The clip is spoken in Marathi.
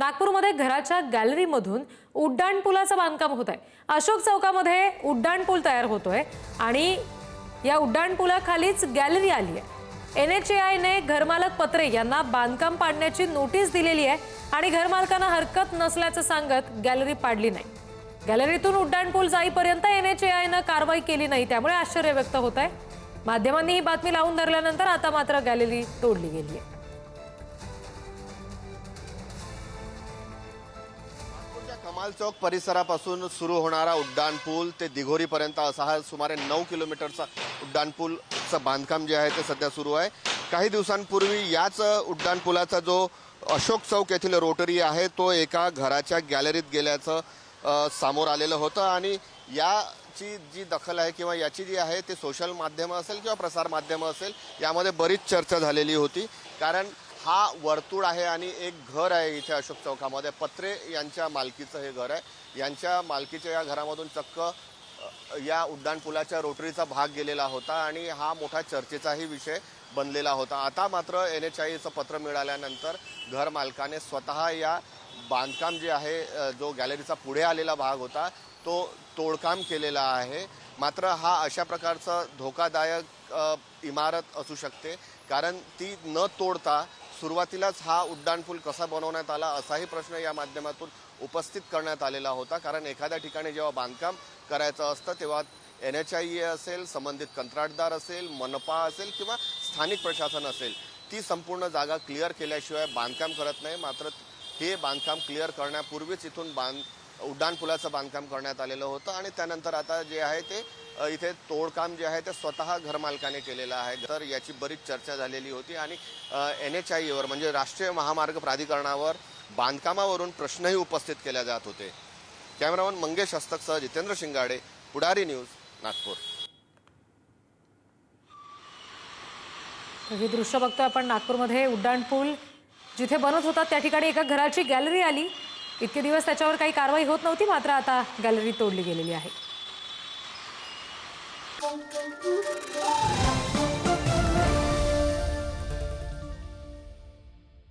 नागपूरमध्ये घराच्या गॅलरीमधून उड्डाणपुलाचं बांधकाम होत आहे अशोक चौकामध्ये उड्डाणपूल तयार होतोय आणि या उड्डाणपुलाखालीच गॅलरी आली आहे. एन एच ए आयने घरमालक पत्रे यांना बांधकाम पाडण्याची नोटीस दिलेली आहे आणि घरमालकांना हरकत नसल्याचं सांगत गॅलरी पाडली नाही. गॅलरीतून उड्डाणपूल जाईपर्यंत एन एच ए आयनं कारवाई केली नाही त्यामुळे आश्चर्य व्यक्त होत आहे माध्यमांनी ही बातमी लावून धरल्यानंतर आता मात्र गॅलरी तोडली गेली आहे. कमाल चौक परिसरापासून सुरू होणारा उड्डाणपूल ते दिघोरीपर्यंत असा हा सुमारे नऊ किलोमीटरचा उड्डाणपूलचं बांधकाम जे आहे ते सध्या सुरू आहे. काही दिवसांपूर्वी याच उड्डाणपुलाचा जो अशोक चौक येथील रोटरी आहे तो एका घराच्या गॅलरीत गेल्याचं सामोर समोर आलेलं होतं आणि याची जी दखल आहे किंवा याची जी आहे ते सोशल माध्यमं असेल किंवा प्रसार माध्यमं असेल यामध्ये बरीच चर्चा झालेली होती. कारण हा वर्तुळ आहे आणि एक घर आहे इथे अशोक चौकामध्ये. पत्रे यांच्या मालकीचं हे घर आहे. यांच्या मालकीच्या या घरामधून चक्क या उड्डाणपुलाच्या रोटरीचा भाग गेलेला होता आणि हा मोठा चर्चेचाही विषय बनलेला होता. आता मात्र एन एच आयचं पत्र मिळाल्यानंतर घर मालकाने स्वतः या बांधकाम जे आहे जो गॅलरीचा पुढे आलेला भाग होता तो तोडकाम केलेला आहे. मात्र हा अशा प्रकारचा धोकादायक इमारत असू शकते कारण ती न तोडता सुरुवातीलाच हा उड्डाणपूल कसा बनवण्यात आला असाही प्रश्न या माध्यमातून उपस्थित करण्यात आलेला होता. कारण एखाद्या ठिकाणी जेव्हा बांधकाम करायचं असतं तेव्हा एन एच आय ए असेल संबंधित कंत्राटदार असेल मनपा असेल किंवा स्थानिक प्रशासन असेल ती संपूर्ण जागा क्लिअर केल्याशिवाय बांधकाम करत नाही. मात्र हे बांधकाम क्लिअर करण्यापूर्वीच इथून बांध उड्डाणपुलाचं बांधकाम करण्यात आलेलं होतं आणि त्यानंतर आता जे आहे ते इथे तोडकाम जे आहे ते स्वतः घरमालकाने केलेलं आहे. तर याची बरीच चर्चा झालेली होती आणि एन एच आयवर म्हणजे राष्ट्रीय महामार्ग प्राधिकरणावर बांधकामावरून प्रश्नही उपस्थित केले जात होते. कॅमेरामन मंगेश हस्तकसह जितेंद्र शिंगाडे पुढारी न्यूज नागपूर. हे दृश्य बघतोय आपण नागपूरमध्ये उड्डाणपूल जिथे बनत होता त्या ठिकाणी एका घराची गॅलरी आली. इतके दिवस त्याच्यावर काही कारवाई होत नव्हती मात्र आता गॅलरी तोडली गेलेली आहे.